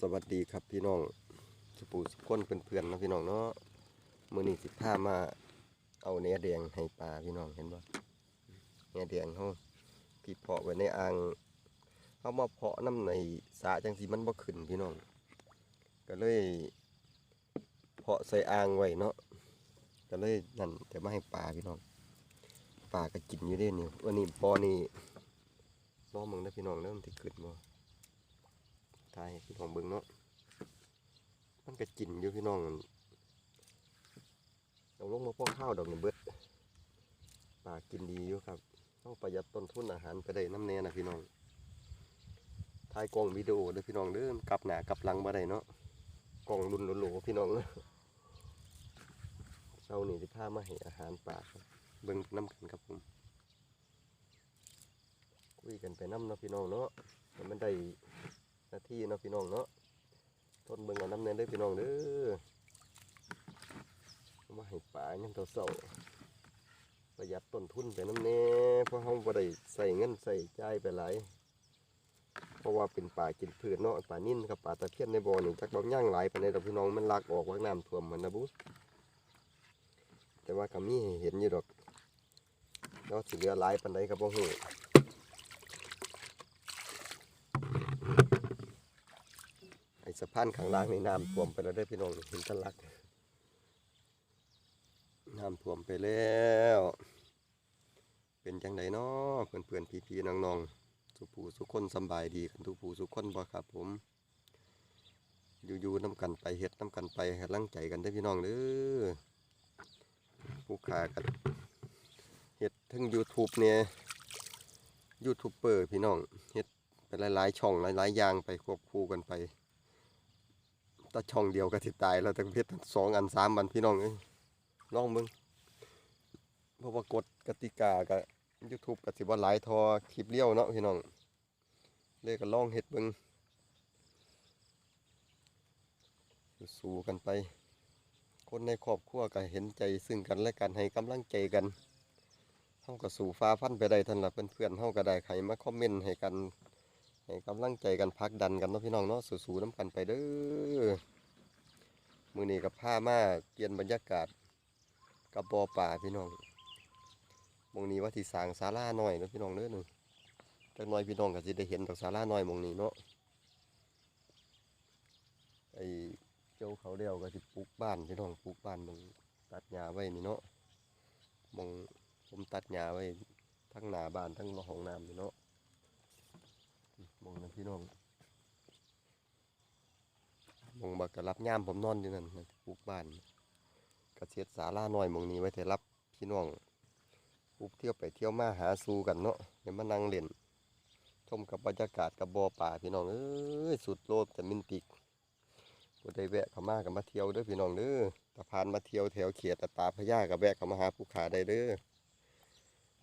สวัสดีครับพี่น้องสุปูสุกคนเพื่อนๆนะพี่น้องเนาะมือนี้สิพามาเอาเนื้อแดงให้ปลาพี่น้องเห็นบ่เนื้อแดงเขาพี่เพาะไว้ในอ่างเขามาเพาะน้ำในสระจังสีมันบ่ขึ้นพี่น้อง ก็เลยเพาะใส่อ่างไว้เนาะก็เลยนั่นแต่ไมาให้ปลาพี่น้องปลาก็กินอยู่เด้นี่วันนี้ปอนี่รอมึงนะพี่น้องเริ่มที่ขึ้นบ่ ทายให้พี่น้องเบิ่งเนาะมันก็กินอยู่พี่น้องเอาลงมาพ่อข้าวดอกนี่เบิดปลากินดีอยู่ครับต้องประหยัดต้นทุนอาหารไปได้น้ำแน่นะพี่น้องถ่ายกล้องวิดีโอเด้อพี่น้องเด้อกลับหนากลับหลังมาได้เนาะกล้องรุนโหลพี่น้องเเช้านี่ที่พามาให้อาหารปลาครับเบิ่งน้ำกันครับผมคุยกันไปน้ำเนาะพี่น้องเนาะมันได้ นาที่เนาะพี่น้องเนาะทนเบิ่งเอาน้ำเนยเด้อพี่น้องเด้อมาให้ป่ายังเต่าเสาประหยัดต้นทุนไปน้ำเน่เพราะเขาบ่ได้ใส่เงินใส่จ่ายไปหลายเพราะว่าเป็นป่ากินพืชเนาะป่านิ่นกับป่าตะเพียนในบ่อนี่จักบ่ย่างหลายปานใดดอกพี่น้องมันลักออกว่าน้ำท่วมมันนะบุ๊แต่ว่าก็มีให้เห็นอยู่ดอกแล้วสิเหลือหลายปานใดก็บ่ฮู้ไอ้สะพานข้างล่างนี่น้ำท่วมไปแล้วได้พี่น้องเห็นทะลักน้ำท่วมไปแล้ว เป็นจังไดเนาะเพื่อนเพื่อนๆพี่ๆน้องๆสุผู้สุคนสบายดีกันทุกผู้สุคนบ่ครับผม อยู่ๆน้ำกันไปเฮ็ดน้ำกันไปให้กำลังใจกันได้พี่น้องเด้อผู้ขากันเฮ็ดทั้ง YouTube เนี่ยยูทูบเบอร์พี่น้องเฮ็ดไปหลายๆ ช่องหลายๆอย่างไปควบคู่กันไป ถ้าช่องเดียวก็สิตายแล้วแต่เพชรสองอันสามอันพี่น้องเอ้ยลองมึงเพราะว่ากฎกติกากับ YouTube ก็สิบ่หลายทอคลิปเลี้ยวเนาะพี่น้องเลยก็ล่องเฮ็ดเบิ่งสู้กันไป คนในครอบครัวก็เห็นใจซึ่งกันและกันให้กำลังใจกันเฮาก็สู่ฟ้าฟันไปได้ทันละเพื่อนๆเฮาก็ได้ใครมาคอมเมนต์ให้กัน ให้กำลังใจกันพักดันกันเนาะพี่น้องเนาะสู้ๆน้ำกันไปเด้อมือนี้กับผ้ามาเปลี่ยนบรรยากาศกับบอป่าพี่น้องมองนี้ว่าที่สางศาลาหน่อยเนาะพี่น้องเด้อหนึ่งจักหน่อยพี่น้องก็สิได้เห็นดอกศาลาหน่อยมองนี้เนาะไอเจ้าเขาเดียวก็สิปลูกบ้านพี่น้องปลูกบ้านมองตัดหญ้าไว้นี่เนาะมองผมตัดหญ้าไว้ทั้งหน้าบ้านทั้งห้องน้ำนี่เนาะ พี่น้องมองบักกะรับย่ามผมนอนอยู่นั่นปลูกบ้านกระเช็ดสาลาหน่อยมองนี้ไว้แต่รับพี่น้องปลูกเที่ยวไปเที่ยวมาหาสู่กันเนาะเดี๋ยวมานั่งเล่นชมกับบรรยากาศกับบ่อป่าพี่น้องเอ้ยสุดโลดแต่มินปิกบ่ได้แวะเข้ามากับมาเที่ยวเด้อพี่น้องเด้อตะพานมาเที่ยวแถวเขียดตาพญากับแวะเข้ามาหาผู้ขาได้เด้อ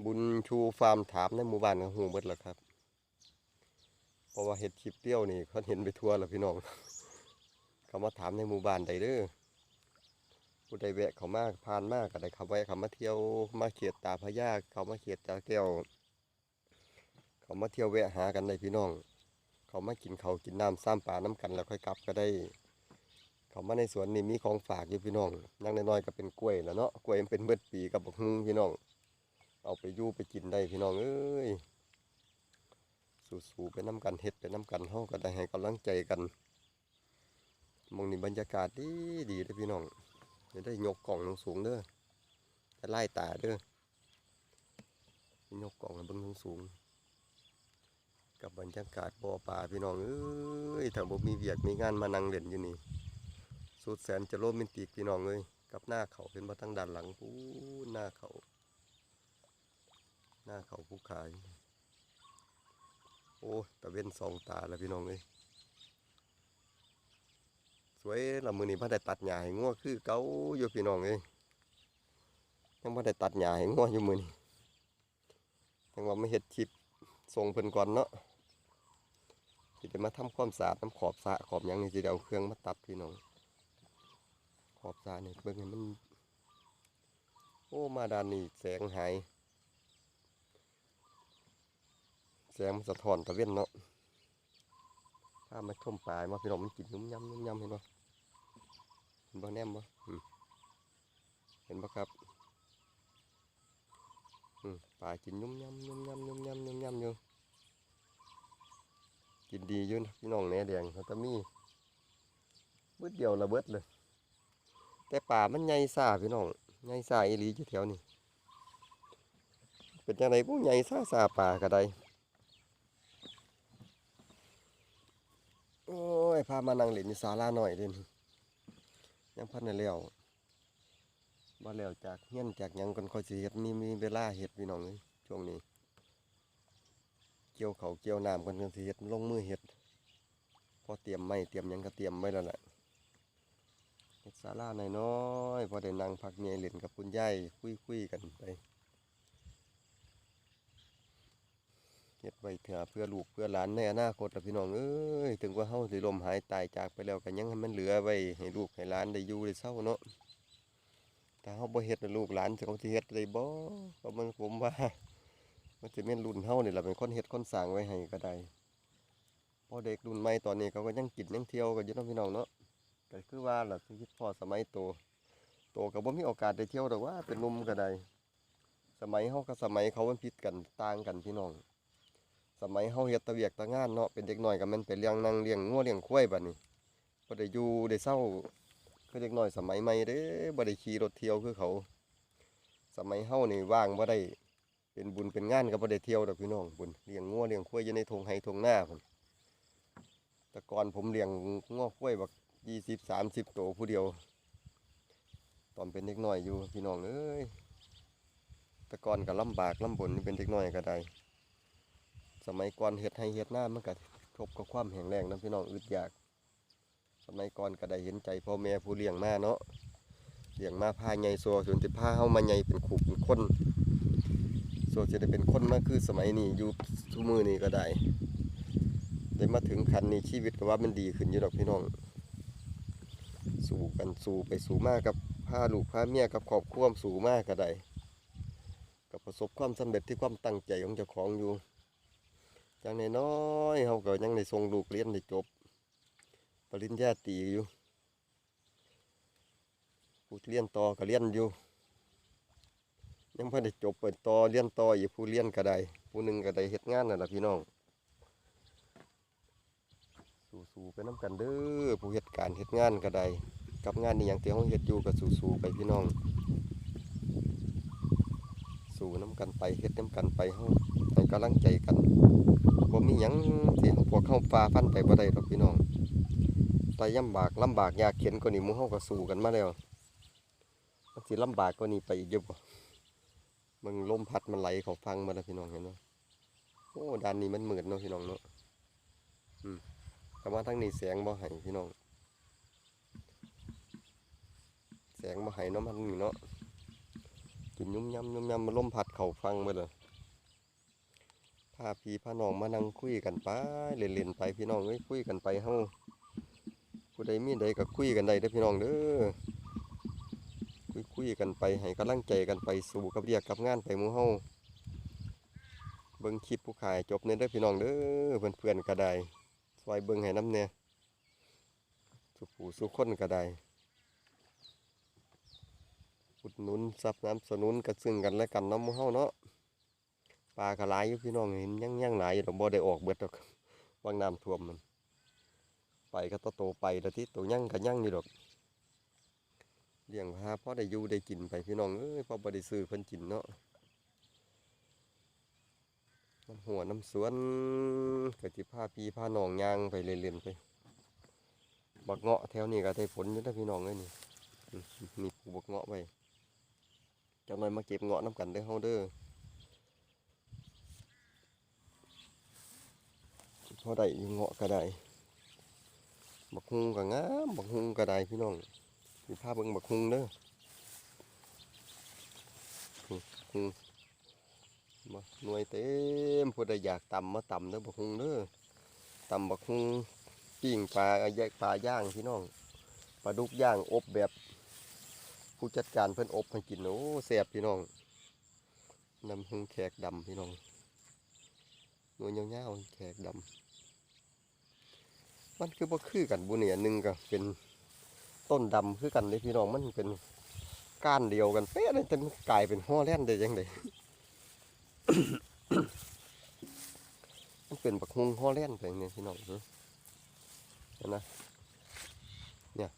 บุญชูฟาร์มถามในหมู่บ้านของหูเบิดแล้วครับ เพราะว่าเห็ดคลิปเปรี้ยวนี่เขาเห็นไปทั่วแล้วพี่น้องเขามาถามในหมู่บ้านใดเด้อผู้ใดแวะเขามากผ่านมากก็ได้เขาแวะเขามาเที่ยวมาเขียดตาพญาเขามาเขียดตาแก้วเขามาเที่ยวแวะหากันได้พี่น้อง เขามากินเขากินน้ำซ้ำปลาน้ำกันแล้วค่อยกลับก็ได้ เขามาในสวนนี่มีของฝากอยู่พี่น้องอยังน้อยๆก็เป็นกล้วยแล้วเนาะกล้วยมันเป็นเบิดปีกับบักฮุงพี่น้อง เอาไปยู่ไปกินได้พี่น้องเอ้ย สู้ๆไปน้ำกันเฮ็ดไปน้ำกันเฮาก็ได้ให้กำลังใจกันมองนี้บรรยากาศดีดีเด้อพี่น้องจะได้ยกกล่องลงสูงเด้อจะไล่ตาเด้อยกกล่องให้เบิ่งสูง กับบรรยากาศบ่อป่าพี่น้องเอ้ยถ้าบ่มีเวียกมีงานมานั่งเล่นอยู่นี่สุดแสนจะโรแมนติกพี่น้องเอ้ยกับหน้าเขาเป็นมาทางด้านหลังปู้หน้าเขา หน้าเขาภูขาย โอ้ตะเว้นสองตาแล้วพี่น้องเอ้ยสวยละมือนี้พ่ได้ตัดหญ้าให้งัวคือเก่าอยู่พี่น้องเอ้ยยังพ่ได้ตัดหญ้าให้งัวอยู่มือนี้ยังว่าไม่เฮ็ดคลิปส่งเพิ่นก่อนเนาะสิได้มาทำความสะอาดน้ำขอบสะขอบยังนี่สิได้เอาเครื่องมาตัดพี่น้องขอบสระนี่ยเบิ่งให้มัน โอ้มาด้านนี้แสงหาย แสงมันสะท้อนตะเว้นเนาะถ้ามาชมปลายมาพี่น้องมันกินยุ่มยำยุ่มยำเห็นบ่เห็นบ่แนมบ่อืมเห็นบ่ครับอืมปลากินยุ่มยำยุ่มยำยุ่มยำยุ่มยำอยู่กินดีอยู่นะพี่น้องแหนแดงเขาจะมีเบิดเดียวระเบิดเลย แต่ป่ามันใหญ่ซาพี่น้องใหญ่ซาอีหลีอยู่แถวนี้เป็นจังไดผู้ใหญ่ซาซาป่าก็ได้ โอ้ย พามานั่งเล่นอยู่ศาลาหน่อยเด่นยังพันได้แล้วบ่แล้วจากเฮี้ยนจากหยังก่อนคอยสิเฮ็ดมีมีเวลาเฮ็ดพี่น้องเอ้ยช่วงนี้ เกี่ยวเขาวเกี่ยวน้ำก่อนจังสิเฮ็ดลงมือเฮ็ดพอเตรียมไม้เตรียมหยังก็เตรียมไว้แล้วแหละเฮ็ดศาลาหน้อยๆพอได้นั่งพักเมียเล่นกับคุณยายคุยๆกันไป เฮ็ดไว้เถื่อเพื่อลูกเพื่อหลานในอนาคตล่ะพี่น้องเอ้ยถึงว่าเฮาสิลมหายตายจากไปแล้วก็ยังให้มันเหลือไว้ให้ลูกให้หลานได้อยู่ได้เศร้าเนาะถ้าเฮาบ่เฮ็ดแล้วลูกหลานสิเขาสิเฮ็ดได้บ่ก็มันผมว่า มันสิแม่นรุ่นเฮานี่ล่ะเป็นคนเฮ็ดคนสร้างไว้ให้ก็ได้พอเด็กรุ่นใหม่ตอนนี้เขาก็ยังกินยังเที่ยวกันอยู่เนาะพี่น้องเนาะก็คือว่าล่ะชีวิตพ่อสมัยโตโตก็บ่มีโอกาสได้เที่ยวดอกว่าเป็นหนุ่มก็ได้สมัยเฮากับสมัยเขามันผิดกันต่างกันพี่น้อง สมัยเฮาเฮ็ดตะเวียกตะงานเนาะเป็นเด็กน้อยก็แม่นไปเลี้ยงนั่งเลี้ยงงัวเลี้ยงควายบัดนี้บ่ได้อยู่ได้เศร้าคือเด็กน้อยสมัยใหม่เด้บ่ได้ขี่รถเที่ยวคือเขา สมัยเฮานี่ว่างบ่ได้เป็นบุญเป็นงานก็บ่ได้เที่ยวดอกพี่น้องบุญเลี้ยงงัวเลี้ยงควายอยู่ในทงไห้ทงหน้าพุ่นแต่ก่อนผมเลี้ยงงัวควายบัก20 30ตัวผู้เดียว ตอนเป็นเด็กน้อยอยู่พี่น้องเอ้ยแต่ก่อนก็ลำบากลำบนเป็นเด็กน้อยก็ได้ สมัยก่อนเฮ็ดให้เฮ็ดหน้ามันก็ทบกับความแห้งแล้งนะพี่น้องอึดอยาก สมัยก่อนก็ได้เห็นใจพ่อแม่ผู้เลี้ยงมาเนาะเลี้ยงมาพาใหญ่สัวจนสิพาเฮามาใหญ่เป็นขู่เป็นคนสัวจะได้เป็นคนมากคือสมัยนี้อยู่ทุกมือนี้ก็ได้ได้มาถึงคันนี้ชีวิตก็ว่ามันดีขึ้นอยู่ดอกพี่น้อง สู่กันสู่ไปสู่มากกับพาลูกพาเมียกับครอบครัวสู่มากก็ได้ก็ประสบความสำเร็จที่ความตั้งใจของเจ้าของอยู่ จังในน้อยเขาก็ยังได้ส่งลูกเรียนได้จบ ปริญญาตรีอยู่ผู้เรียนต่อก็เรียนอยู่ ยังเพิ่ได้จบเปิดต่อเรียนต่ออีกผู้เรียนก็ได้ผู้หนึ่งก็ได้เฮ็ดงานนั่นแหละพี่น้อง สู้ๆไปน้ำกันเด้อผู้เฮ็ดการเฮ็ดงานก็ได้กับงานนี้อย่างที่เขาเฮ็ดอยู่ก็สู้ๆไปพี่น้องสู้น้ำกันไปเฮ็ดน้ำกันไปเฮาให้กำลังใจกัน บ่มีหยังที่พวกเข้าฝ่าฟันไปบ่ได้ดอกพี่น้องแต่ย่ำบากลำบากยากเข็นกว่านี้มู่เฮาก็สู้กันมาแล้วมันสิลำบากกว่านี้ไปอีกเยอะบ่มึงลมพัดมันไหลเขาฟังมาแล้วพี่น้องเห็นบ่โอ้ด้านนี้มันเหมืดเนาะพี่น้องเนาะอืมแต่ว่าทางนี้แสงบ่ให้พี่น้องแสงบ่ให้เนาะมันนี่เนาะกินยุ่มยำยุ่มยำมันลมพัดเขาฟังหมดเลยาพี่พาน้องมานั่งคุยกันไปเล่นๆไปพี่น้องเอ้ยคุยกันไปเฮาผู้ใดมีใดก็คุยกันได้เด้อพี่น้องเด้อคุยคุยกันไปให้กำลังใจกันไปสู่กับเรียกกับงานไปมูเฮาเบิ่งคลิปผู้ขายจบเนี่ยเด้อพี่น้องเด้อเพื่อนๆก็ได้ซอยเบิ่งให้น้ำเนี่ยสุผู้สุขคนก็ได้อุดหนุนสนับน้ำสนุนกันซึ่งกันและกันน้ำมูเฮาเนาะ ลากระไรอยู่พี่น้องเห็นยังยังหลายอยู่ดอกบ่ได้ออกเบิดดอกวางน้ำท่วมมัน ไปก็โตโตไปแล้วที่ตัวยังก็ยังอยู่ดอกเลี้ยงพาพอได้อยู่ได้กินไปพี่น้องเอ้ยพอบ่ได้ซื้อเพิ่นกินเนาะน้ำหัวน้ำสวนก็สิพาพี่พาหนองยางไปเล่นๆไปบักเงาะแถวนี้ก็ได้ผลอยู่นะพี่น้องเอ้ยนี่มนี่ปลูกบักเงาะไว้จังหน่อยมาเก็บเงาะน้ำกันเด้อเฮาเด้อ พอได้ยู่เงาะก็ได้บักฮุงก็งามบักฮุงก็ได้พี่น้องมีภาพเบิ่งบักฮุงเด้อฮุงมาหน่วยเต็มผู้ใดอยากตำมาตำเด้อบักฮุงเด้อตำบักฮุงปิ้งปลาแยกปลาย่างพี่น้องปลาดุกย่างอบแบบ ผู้จัดการเพิ่นอบให้กินโอ้แซ่บพี่น้องน้ำฮุงแขกดำพี่น้องหน่วยยาวๆแขกดำ มันคือบ่คือกันบุเนี่ยหนึ่งก็เป็นต้นดำคือกันเลยพี่น้องมันเป็นก้านเดียวกันเป๊ะเลยแต่มันกลายเป็นห่อแล่นได้ยังไงมันเป็นบักฮุงห่อแล่นไปเนี่ยพี่น้องเห็นนะเนี่ย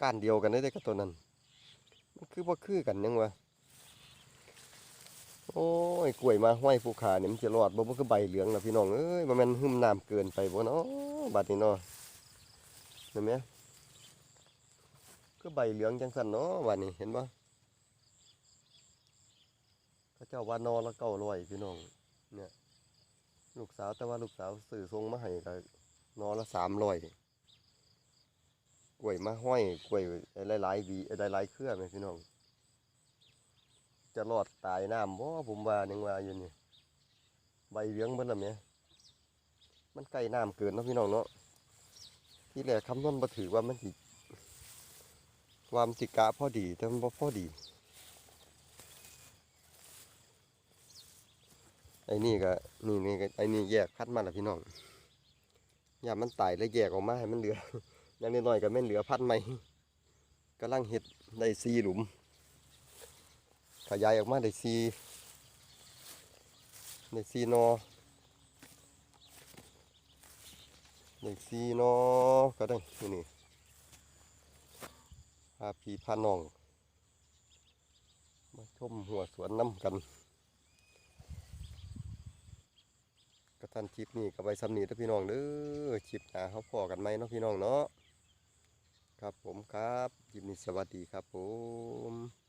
ก้านเดียวกันได้แต่กับตัวนั้นมันคือบ่คือกันยังวะโอ้ยกล้วยมาห้อยภูขาเนี่ยมันจะรอดบ่มันคือใบเหลืองนะพี่น้องเอ้ยมันมันหึมน้ำเกินไปบ่เนาะ บัดนี้เนาะเห็นไหมคือใบเหลืองจังสันเนาะวันนี้เห็นบ่เขาเจ้าว่านอละเก้าร้อยพี่น้อง เนี่ย ลูกสาวแต่ว่าลูกสาวสื่อทรงมาให้ก็นอละสามร้อยกล้วยมาห้อยกล้วยหลายๆวีหลายๆเครือไหมพี่น้อง จะรอดตายน้ำบ่ผมว่ายังว่าอยู่นี่ใบเหลืองเบิดและแหม่ มันใกล้น้ำเกินเนาะพี่น้องเนาะที่แรกคำนวณบ่ถือว่ามันสิว่ามสิกะพอดีแต่มันบ่พอดีไอ้นี่ก็นี่นี่ก็ไอ้นี่แยกพัดมาแล้วพี่น้องอย่ามันตายแล้วแยกออกมาให้มันเหลืออย่างน้อยๆก็แม่นเหลือพัดใหม่กำลังเฮ็ดได้สี่หลุม ขยายออกมาได้สี่ได้สี่หนอ ได้สี่หนอก็ได้นี่นี่พาพี่พาน้อง มาชมหัวสวนน้ำกัน กระทันคลิปนี้กับใบซ้ำนี้ถ้าพี่น้องเด้อคลิปหนาเขาพอกันไหมเนาะพี่น้องเนาะครับผมครับคลิปนี้สวัสดีครับผม